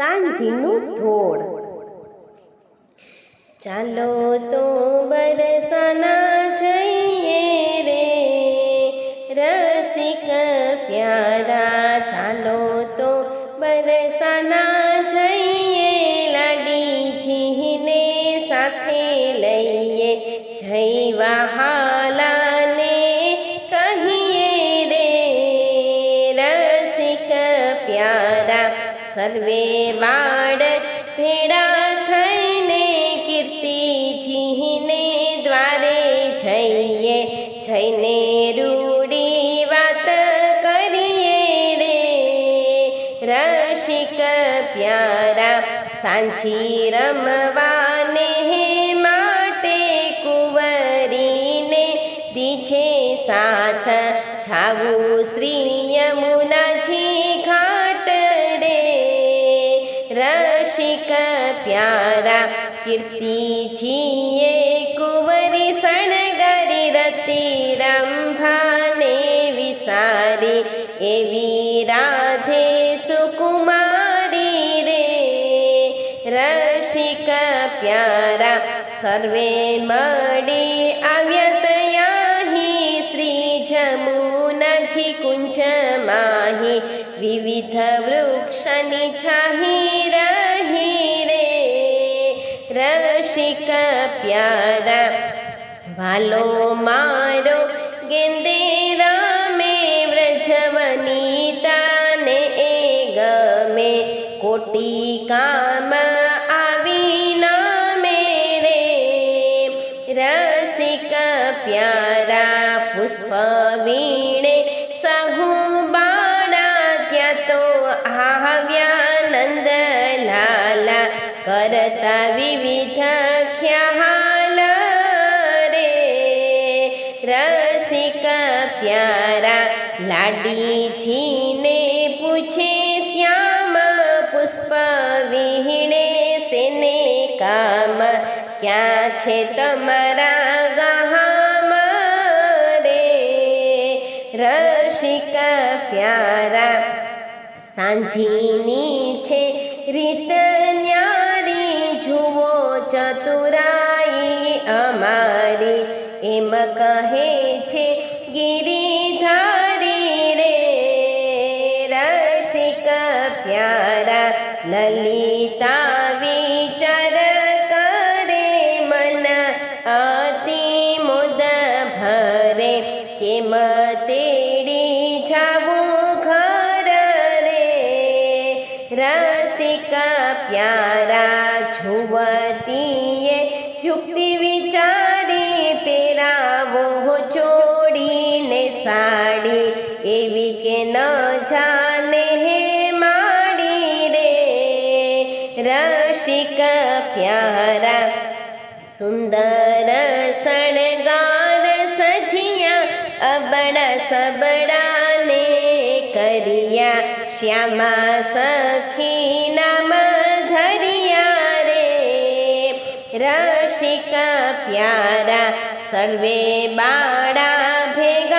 સાંજીનું ધોળ. ચાલો તો બરસાના જઈએ રે, રસિક પ્યારા. ચાલો તો બરસાના જઈએ લાડીજીને સાથે લઈએ. જય વહાલાને સર્વે બાળ ભેડા થઈને કીર્તિજીને દ્વારે જઈએ, જઈને રૂડી વાત કરીએ રે. રસિક પ્યારા સાંચી રમવાને માટે કુંવરીને દીછે સાથ છાવું શ્રી યમુનાજી रसिक प्यारा कीर्ति ये कुवरिरम्भे विसारि एविराधे सुकुमारी रे। रसिक प्यारा सर्वे मणि कुञ्च माहि विविध वृक्षनि વાલો મારો ગેંદે રામે વ્રજવની તાને એ ગમે કોટી કામ આવી નામે રે રસિક પ્યારા પુષ્પ વીણે સહુ બાળા ત્યાં તો આવ્યા નંદલાલા કરતા વિવિધ ખ્યાલ લાડીજીને પૂછે, શ્યામ પુષ્પ વિહીણે સેને કામ? ક્યાં છે તમારા ગામ રે? રસિક પ્યારા. સાંજીની છે રીત ન્યારી, જુઓ ચતુરાઈ અમારી. એમ કહે લલિતા વિચાર કરે મન અતિ મુદ ભરે. કેમ તેડી જાવું ઘર રે રસિકા પ્યારા છુવતીએ યુક્તિ વિચારી પેરાવો ચોડીને સાડી એવી કે ન જાને પ્યારા સુંદર શણગાર સજિયા અબડા સબડાને કરિયા, શ્યામા સખી નામ ધરિયા રે. રસિક પ્યારા સર્વે બાળા ભેગા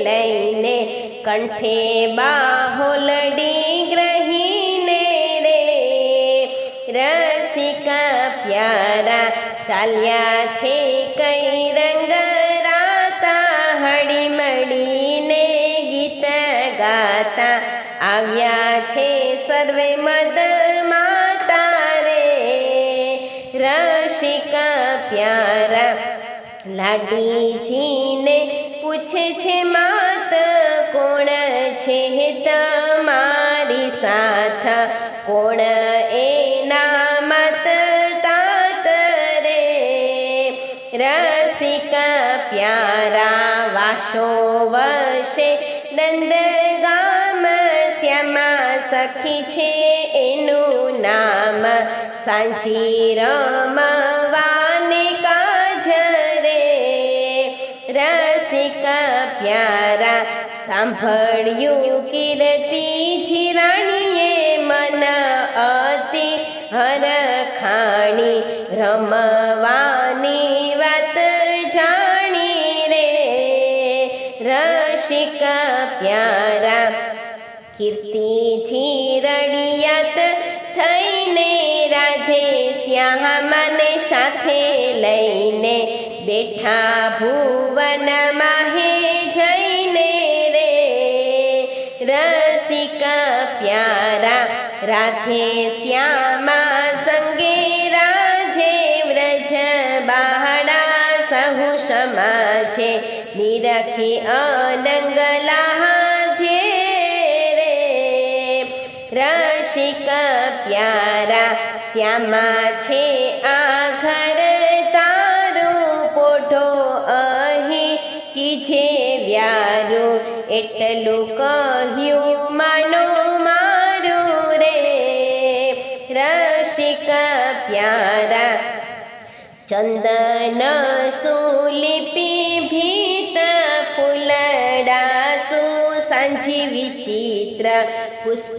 લઈને કંઠે બાહોલડી ગ્રહીને રે. રસિકા પ્યારા ચાલ્યા છે કઈ રંગ રાતા? હળી મળીને ગીત ગાતા આવ્યા છે સર્વે મદ માતા રે. રસિકા પ્યારા લાડીજીને પૂછે છે માત કોણ છે તમારી સાથ કોણ? એના મત તાત રે. રસિક પ્યારા વાસો વશે. નંદ ગામ શ્યામા સખી છે એનું નામ. સાંચી રમવાને પ્યારા સાંભળ્યું કીર્તિ જીરાણીએ મન અતિ હરખાણી રમવાની વાત જાણી રે. રસિક પ્યારા કીર્તિ જીરણિયત થઈને રાધે શ્યામને સાથે લઈને બેઠા ભુવનમાં રાધે શ્યામા સંગે રાજે વ્રજ બહાડા સહુ સમાજે નિરખી અનંગ છે રે. રસિક પ્યારા શ્યામા છે આ ઘર તારું પોઢો અહીં કીજે વ્યારું. એટલું કહ્યું માનો ચંદન સુલિપી ભીત ફૂલડા સાંજી વિચિત્ર પુષ્પ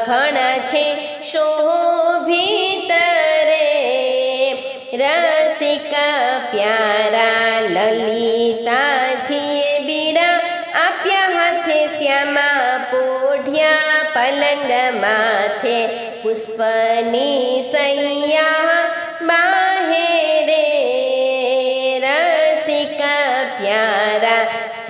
ઘણ છે શોભિત રે રસિક પ્યારા લલિતાજીએ બીડા આપ્યા હાથે શ્યામા પોઢ્યા પલંગ માથે પુષ્પની સૈયા બાહેરે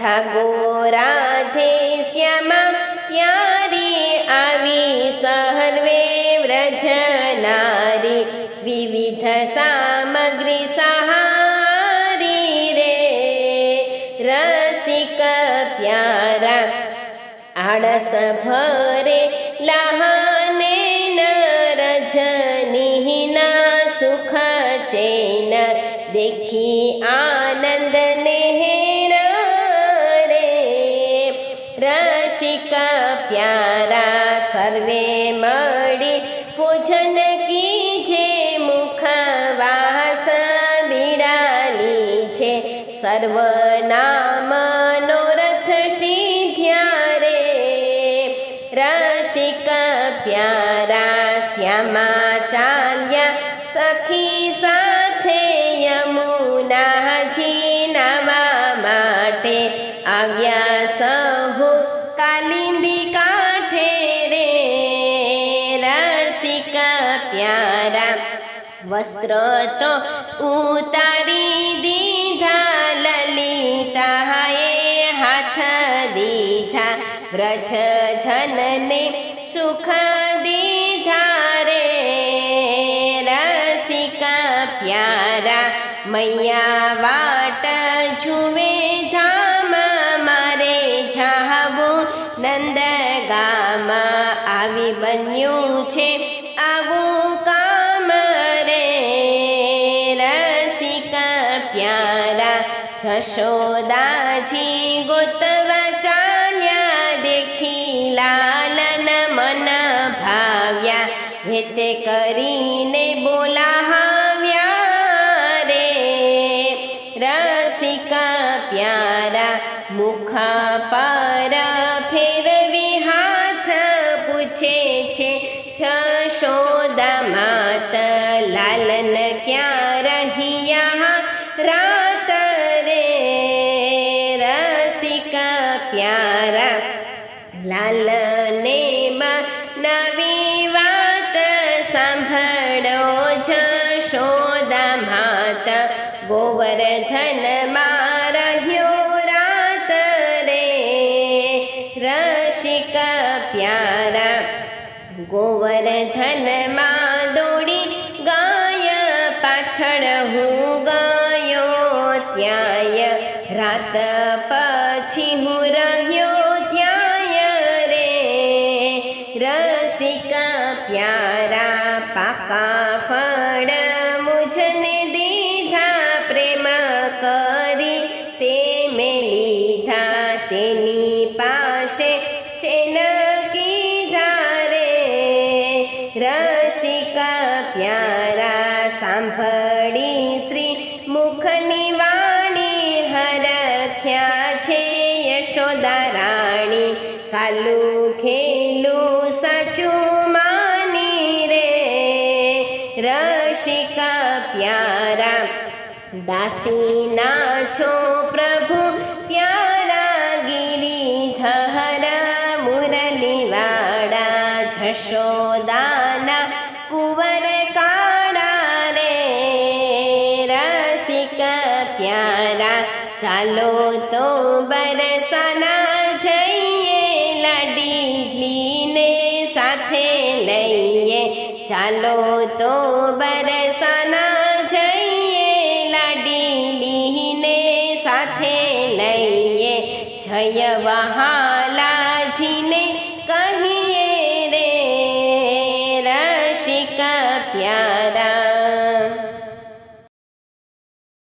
જાગો રાધે શ્યામા પ્યારી આવી સહર્વે વ્રજનારી વિવિધ સામગ્રી સહારી રે રસિક પ્યારા આળસ ભરે લહાને રજનીના સુખ ચેન દેખી આનંદ રસિક પ્યારા સર્વે મળી. પૂજન કીજે મુખવાસ બિરાલી છે. સર્વના મનોરથ સિદ્ધ્યા રે. રસિક પ્યારા શ્યામા ચાલ્યા સખી સાથે યમુનાજી નવા માટે. આવ્યા વસ્ત્ર તો ઉતારી દીધા લલિતાએ હાથ દીધા. વ્રજ જનને સુખ દીધા રે, રસિકા પ્યારા, મૈયા વાટ જુએ ધામ મારે જાવું નંદ ગામ આવી બન્યું છે આવું જશોદાજી ગોતવા ચાલ્યા દેખી લાલન મન ભાવ્યા. હેતે કરીને બોલાવ્યા રે. રસિકા પ્યારા મુખ પર ફેરવી હાથ પૂછે છે, જશોદા માત લાલન ક્યાં પ્યારા લાલને નવી વાત સાંભળો જશોદા માત ગોવર્ધનમાં રહ્યો રાત રે રસિક પ્યારા ગોવર્ધનમાં દોડી ગાય પાછળ હું ગયો ત્યાંય રાત પછી પાપા ફળ મુજને દીધા પ્રેમ કરી, તે મેં લીધા તેની પાસે શેન કીધા રે? રસિકા પ્યારા સાંભળી શ્રી મુખની વાણી હરખ્યા છે યશોદા રાણી. કાલું ખેલું સાચું રસિક પ્યારા. દાસીના છો પ્રભુ, પ્યારા ગિરિધર મુરલીવા યશોદાના કુંવર કાળા રે. રસિક પ્યારા, ચાલો તો બરસાના ચાલો તો બરસાના જઈએ લાડીલીને સાથે લઈએ. જય વહાલાજીને